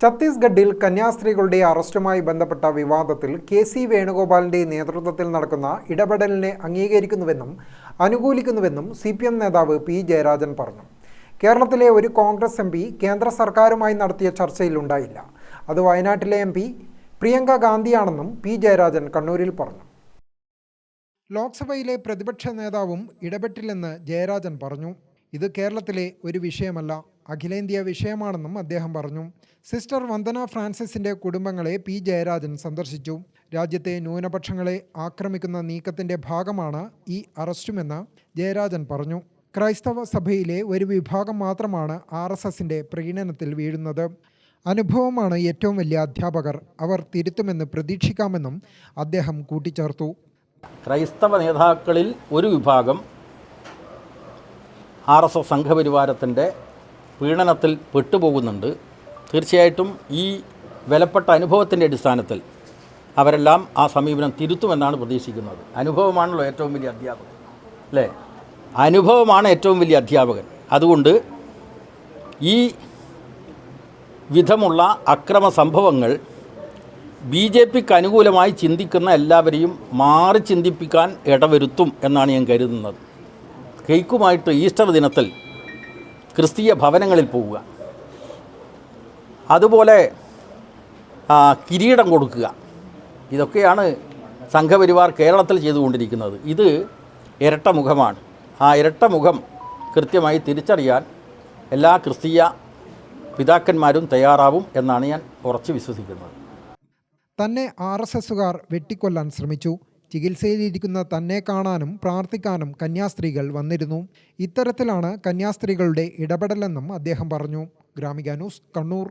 ഛത്തീസ്ഗഡിൽ കന്യാസ്ത്രീകളുടെ അറസ്റ്റുമായി ബന്ധപ്പെട്ട വിവാദത്തിൽ കെ സി വേണുഗോപാലിന്റെ നേതൃത്വത്തിൽ നടക്കുന്ന ഇടപെടലിനെ അംഗീകരിക്കുന്നുവെന്നും അനുകൂലിക്കുന്നുവെന്നും സി പി എം നേതാവ് പി ജയരാജൻ പറഞ്ഞു. കേരളത്തിലെ ഒരു കോൺഗ്രസ് എം പി കേന്ദ്ര സർക്കാരുമായി നടത്തിയ ചർച്ചയിലുണ്ടായില്ല അത് വയനാട്ടിലെ എം പി പ്രിയങ്ക ഗാന്ധിയാണെന്നും പി ജയരാജൻ കണ്ണൂരിൽ പറഞ്ഞു. ലോക്സഭയിലെ പ്രതിപക്ഷ നേതാവും ഇടപെട്ടില്ലെന്ന് ജയരാജൻ പറഞ്ഞു. ഇത് കേരളത്തിലെ ഒരു വിഷയമല്ല. അഖിലേന്ത്യാ വിഷയമാണെന്നും അദ്ദേഹം പറഞ്ഞു. സിസ്റ്റർ വന്ദന ഫ്രാൻസിസിന്റെ കുടുംബങ്ങളെ പി. ജയരാജൻ സന്ദർശിച്ചു. രാജ്യത്തെ ന്യൂനപക്ഷങ്ങളെ ആക്രമിക്കുന്ന നീക്കത്തിന്റെ ഭാഗമാണ് ഈ അറസ്റ്റുമെന്ന് ജയരാജൻ പറഞ്ഞു. ക്രൈസ്തവ സഭയിലെ ഒരു വിഭാഗം മാത്രമാണ് ആർ എസ് എസിന്റെ പ്രീണനത്തിൽ വീഴുന്നത്. അനുഭവമാണ് ഏറ്റവും വലിയ അധ്യാപകർ. അവർ തിരുത്തുമെന്ന് പ്രതീക്ഷിക്കാമെന്നും അദ്ദേഹം കൂട്ടിച്ചേർത്തു. ക്രൈസ്തവ നേതാക്കളിൽ ഒരു വിഭാഗം ആർ എസ് എസ് സംഘപരിവാരത്തിന്റെ പീഡനത്തിൽ പെട്ടുപോകുന്നുണ്ട്. തീർച്ചയായിട്ടും ഈ വിലപ്പെട്ട അനുഭവത്തിന്റെ അടിസ്ഥാനത്തിൽ അവരെല്ലാം ആ സമീപനം തിരുത്തുമെന്നാണ് പ്രതീക്ഷിക്കുന്നത്. അനുഭവമാണല്ലോ ഏറ്റവും വലിയ അധ്യാപകൻ അല്ലേ? അനുഭവമാണ് ഏറ്റവും വലിയ അധ്യാപകൻ. അതുകൊണ്ട് ഈ വിധമുള്ള അക്രമ സംഭവങ്ങൾ ബി ജെ പിക്ക് അനുകൂലമായി ചിന്തിക്കുന്ന എല്ലാവരെയും മാറി ചിന്തിപ്പിക്കാൻ ഇടവരുത്തും എന്നാണ് ഞാൻ കരുതുന്നത്. കേക്കുമായിട്ട് ഈസ്റ്റർ ദിനത്തിൽ ക്രിസ്തീയ ഭവനങ്ങളിൽ പോവുക. അതുപോലെ കിരീടം കൊടുക്കുക. ഇതൊക്കെയാണ് സംഘപരിവാർ കേരളത്തിൽ ചെയ്തുകൊണ്ടിരിക്കുന്നത്. ഇത് ഇരട്ട മുഖമാണ്. ആ ഇരട്ട മുഖം കൃത്യമായി തിരിച്ചറിയാൻ എല്ലാ ക്രിസ്തീയ പിതാക്കന്മാരും തയ്യാറാവും എന്നാണ് ഞാൻ ഉറച്ചു വിശ്വസിക്കുന്നത്. തന്നെ ആർ എസ് എസുകാർ വെട്ടിക്കൊല്ലാൻ ശ്രമിച്ചു. ചികിത്സയിലിരിക്കുന്ന തന്നെ കാണാനും പ്രാർത്ഥിക്കാനും കന്യാസ്ത്രീകൾ വന്നിരുന്നു. ഇത്തരത്തിലാണ് കന്യാസ്ത്രീകളുടെ ഇടപെടലെന്നും അദ്ദേഹം പറഞ്ഞു. ഗ്രാമിക ന്യൂസ് കണ്ണൂർ.